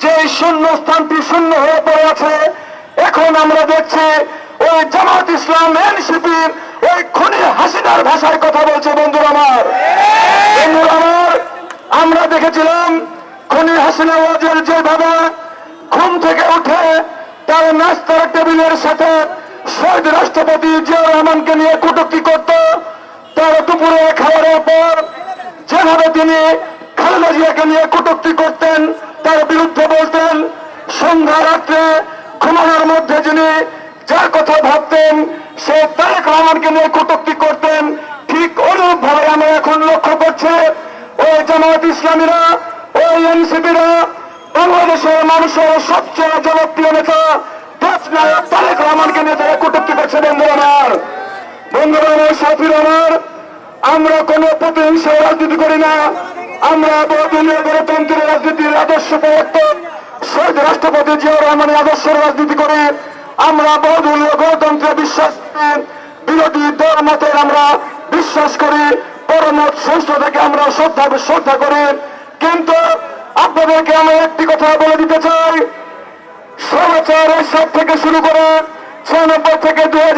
যে এখন আমরা দেখছি কথা বলছে দেখেছিলাম খুনি হাসিনা ওয়াজের যেভাবে ঘুম থেকে উঠে তার নাস্তার টেবিলের সাথে শহীদ রাষ্ট্রপতি জিয়া রহমানকে নিয়ে কটূক্তি করত, তার দুপুরে খাবারের পর যেভাবে তিনি নিয়ে কটূক্তি করতেন, তার বিরুদ্ধে বলতেন, সন্ধ্যা রাত্রে ঘুমানোর মধ্যে যিনি যার কথা ভাবতেন, সে তারেক রহমানকে নিয়ে কটূক্তি করতেন। ঠিক অনুরূপ ভাবে আমরা এখন লক্ষ্য করছি, ওই জামাত ইসলামীরা, ওই এনসিপিরা, বাংলাদেশের মানুষের সবচেয়ে জনপ্রিয় নেতা তারেক রহমানকে নিয়ে তারা কটূক্তি করছে, বন্ধুরা আমার। বন্ধুরা আমার, সাথীর আমার, আমরা কোনো প্রতিহিংসা রাজনীতি করি না। আমরা বহুদলীয় গণতন্ত্রের রাজনীতির আদর্শ প্রবর্তন। শহীদ রাষ্ট্রপতি জিয়া রহমানের আদর্শের রাজনীতি করে। আমরা বহুদলীয় গণতন্ত্রে বিশ্বাস বিরোধী দল মতের আমরা বিশ্বাস করি। পরমত সংস্থাকে আমরা শ্রদ্ধা শ্রদ্ধা করি। কিন্তু আপনাদেরকে আমরা একটি কথা বলে দিতে চাই। সমাচার সাত থেকে শুরু করে ছিয়ানব্বই থেকে দুই